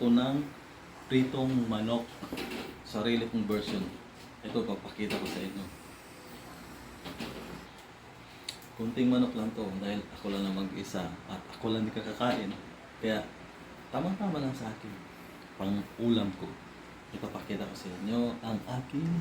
ako ng pritong manok. Sarili kong version. Ito, papakita ko sa inyo. Kunting manok lang to dahil ako lang ang mag-isa at ako lang di kakakain. Kaya tamang-tama lang sa akin. Pang ulam ko. Ipapakita ko sa inyo ang aking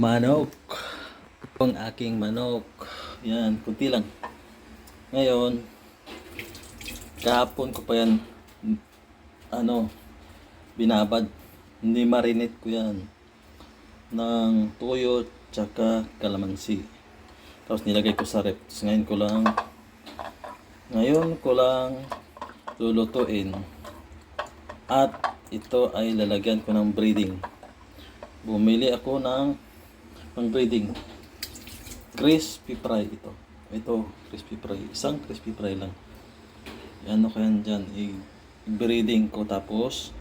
manok. Ang aking manok. Yan, kunti lang. Ngayon, kahapon ko pa yan ano, binabad. Hindi marinate ko yan ng toyo tsaka kalamansi. Tapos nilagay ko sa rep. Tapos ngayon ko lang ngayon ko lang lulutuin. At ito ay lalagyan ko ng breeding. Bumili ako ng pang breeding. Crispy fry ito. Ito, crispy fry. Isang crispy fry lang. Ano ko yan dyan? I- breeding ko tapos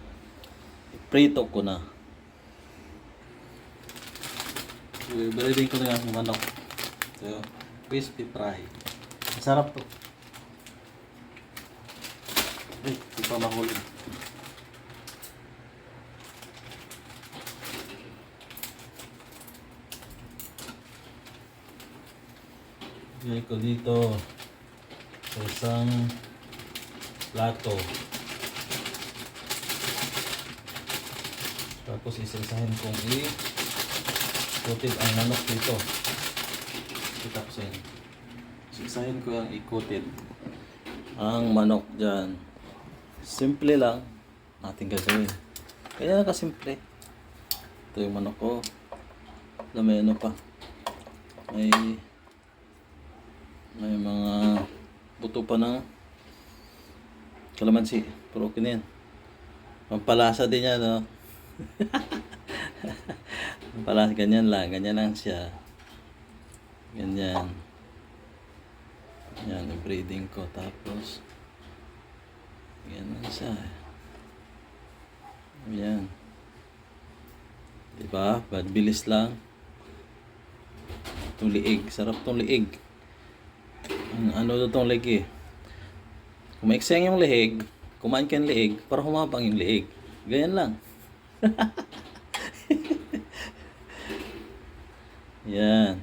prito ko na. I-breeding ko na yung manok. Ito, crispy fry. Masarap to. Ay, hindi pa mahulog. Ilagay ko dito sa isang plato. Tapos isa-isahin kong i-coated ang manok dito. Kita ko sa inyo. Isa-isahin ko yung i-coated ang manok dyan. Simple lang ating gagawin. Kaya kasimple. Ito yung manok ko. Alam mo, ano pa. May may mga buto pa ng kalamansi. Pero okay na yan. Pampalasa din yan, no? Pampalasa, ganyan lang. Ganyan lang siya. Ganyan. Yan, breeding ko. Tapos, ganyan siya. Yan. Diba? Bad bilis lang. Itong liig. Sarap tong liig. Ang ano to tong liig eh. Kung yung lihig, kumain ka ng liig, para humabang yung liig. Ganyan lang. Yan.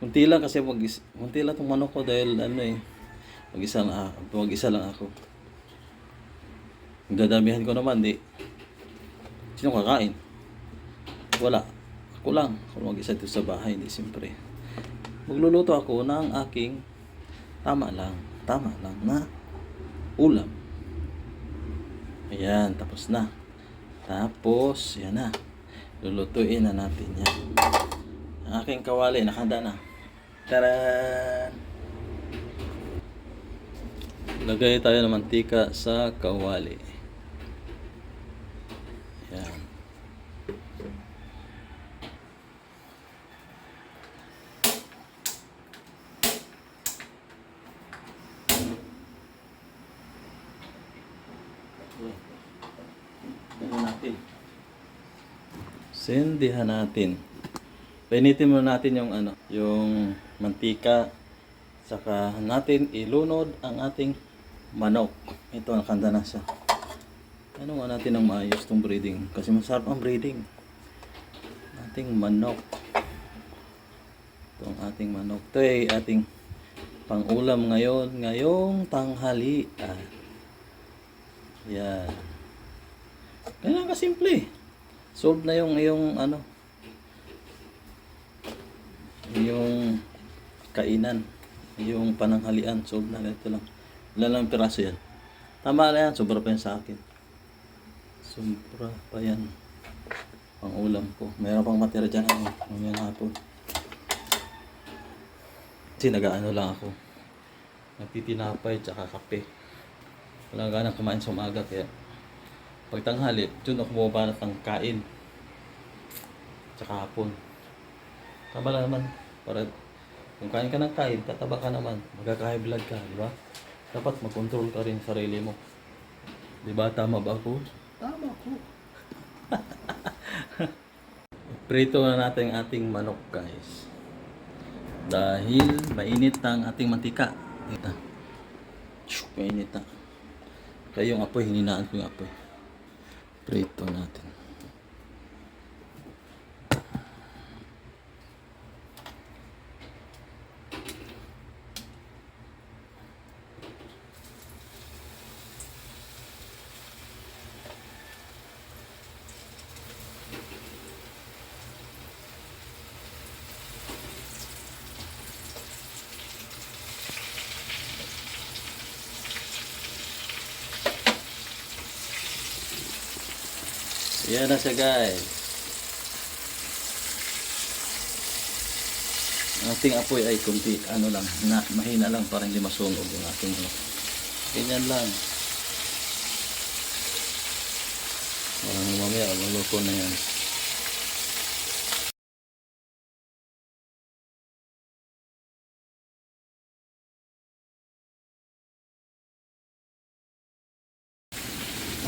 Kunti lang kasi mag kunti lang tong manok ko dahil ano eh. Mag-isa lang, ah, mag-isa lang ako. Dadamihan ko naman, di. Sino kakain? Wala. Ako lang. Ako mag-isa dito sa bahay, di siyempre. Magluluto ako ng aking tama lang, tama lang na ulam. Ayan, tapos na. Tapos, yan na. Lulutuin na natin yan. Ang aking kawali, nakahanda na. Taran! Lagay tayo ng mantika sa kawali. Yan. Lagyan natin. Sendihan natin. Painitin muna natin yung ano, yung mantika. Saka natin ilunod ang ating manok. Ito, nakanda na siya. Ano nga natin ang maayos tong breeding? Kasi masarap ang breeding. Ating manok. Ito ating manok. Ito ay ating pangulam ngayon. Ngayong tanghali. Ah. Yan. Ganyan kasimple. Solve na yung yung ano. Yung kainan. Yung pananghalian. Solve na. Ganito lang. Ilan lang piraso yan. Tama na yan. Sobra pa yan sa akin. Sobra pa yan. Pang ulam ko. Meron pang matira dyan ano, ngayon hapon. Kasi nagaano lang ako. Nagtitinapay tsaka kape. Wala ganang kumain sa umaga kaya pag tanghali, dun ako bumabanat ng kain. Tsaka hapon. Tama lang naman. Para kung kain ka ng kain, tataba ka naman. Magkaka-high blood ka, di ba? Dapat mag-control ka rin sa sarili mo. Di ba? Tama ba ako? Tama ko. Prito na natin ating manok, guys. Dahil mainit ang ating mantika. Ito. Mainit na. Kaya yung apoy, hininaan ko yung apoy. Prito natin. Yan na siya guys. Ang apoy ay kunti, ano lang, na, mahina lang para hindi masunog yung ating ano. Ganyan lang. Parang mamaya, maluto na yan.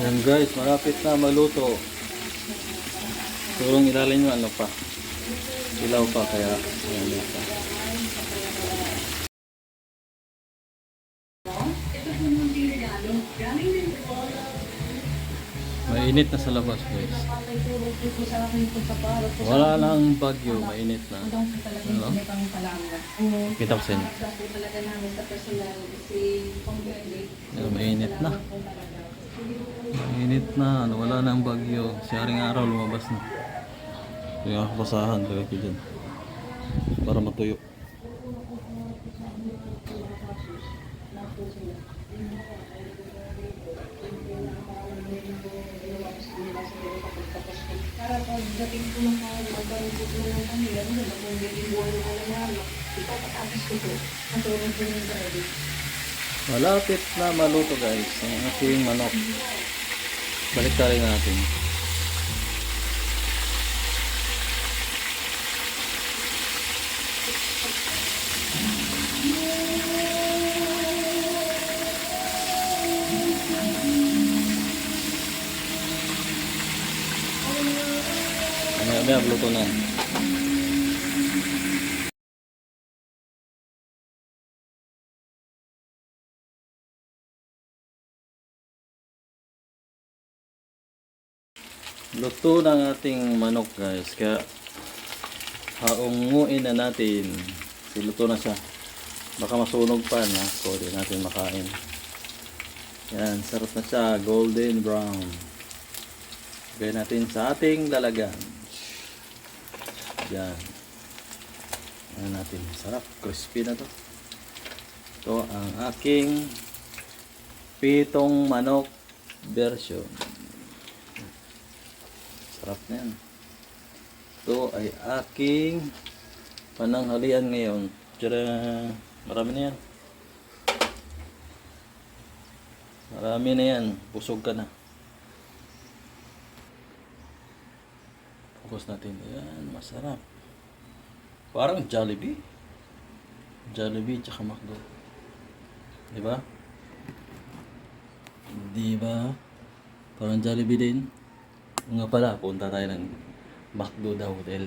Ayan guys, malapit na maluto. Siguro ang ilalim nyo ano pa. Ilaw pa kaya ayan pa. Mainit na sa labas guys. Wala lang bagyo, mainit na. Ano? Kita ko sa inyo. Mainit na. Mainit na, ano, wala na ang bagyo. Si Aring Araw lumabas na. Kaya ako basahan, ko dyan. Para matuyo. Para pagdating ko ng mga magbalik ko ng kanila, ano ba kung hindi buwan ng alam namin, ipapatapos ko to, matulog ko ng ready. Malapit na maluto guys. Ang ating manok. Balik tayo natin. Ano luto na. Luto ng ating manok guys. Kaya haunguin na natin. Siluto na siya. Baka masunog pa na. So di natin makain. Yan. Sarap na siya. Golden brown. Gawin natin sa ating lalagan. Yan. Ano natin. Sarap. Crispy na to. Ito ang aking pitong manok version. Sarap na yan. Ito ay aking pananghalian ngayon. Tiyara, marami na yan. Marami na yan. Busog ka na. Focus natin. Yan, masarap. Parang Jollibee. Jollibee tsaka McDo. Di ba? Di ba? Parang Jollibee din. O nga pala, punta tayo ng McDo daw dahil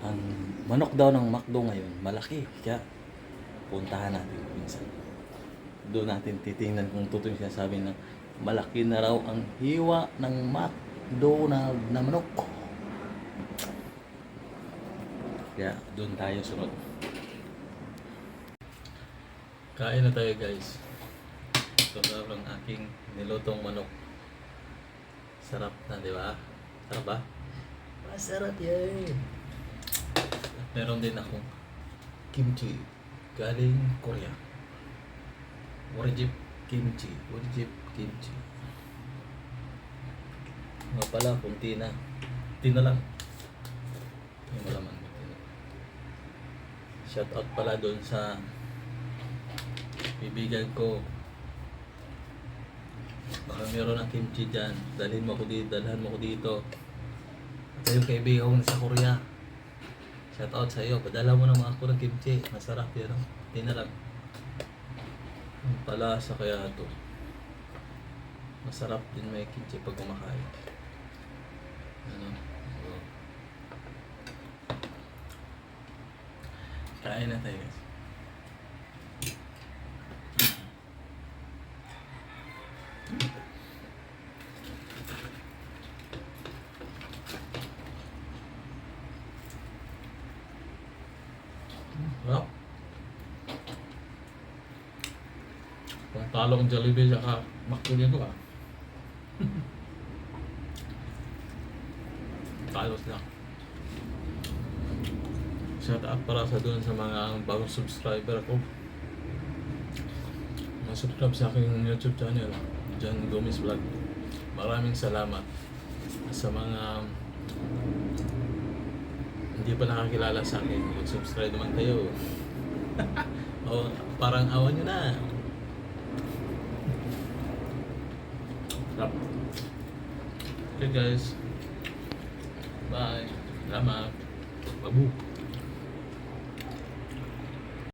ang manok daw ng McDo ngayon, malaki. Kaya puntahan natin minsan. Doon natin titingnan kung totoo yung sinasabi ng malaki na raw ang hiwa ng McDonald na manok. Kaya doon tayo sunod. Kain na tayo guys. Ito na ang aking nilutong manok. Sarap na, di ba? Sarap ba? Masarap yan. At meron din akong kimchi galing Korea. Origip kimchi. Origip kimchi. Nga pala, kunti na. Kunti na lang. Yung malaman. Shout out pala doon sa bibigan ko Baka meron ng kimchi dyan. Dalhin mo ko dito, dalhan mo ko dito. At yung kaibigan ko sa Korea. Shout out sa iyo. Padala mo naman ako ng kimchi. Masarap yan. Hindi na lang. Ang palasa kaya to. Masarap din may kimchi pag kumakain. Ano? Oh. Kain na tayo guys. Hmm. Hmm. Well, kung talo ang Jollibee, saka McDo ko ah. Talos na. Shout out para sa doon sa mga bagong subscriber ko. Mga subscribe sa aking YouTube channel, John Gomez Vlog. Maraming salamat sa mga hindi pa nakakilala sa akin. Mag-subscribe naman kayo. o parang awan nyo na. Sarap. Okay guys. Selamat. Babu.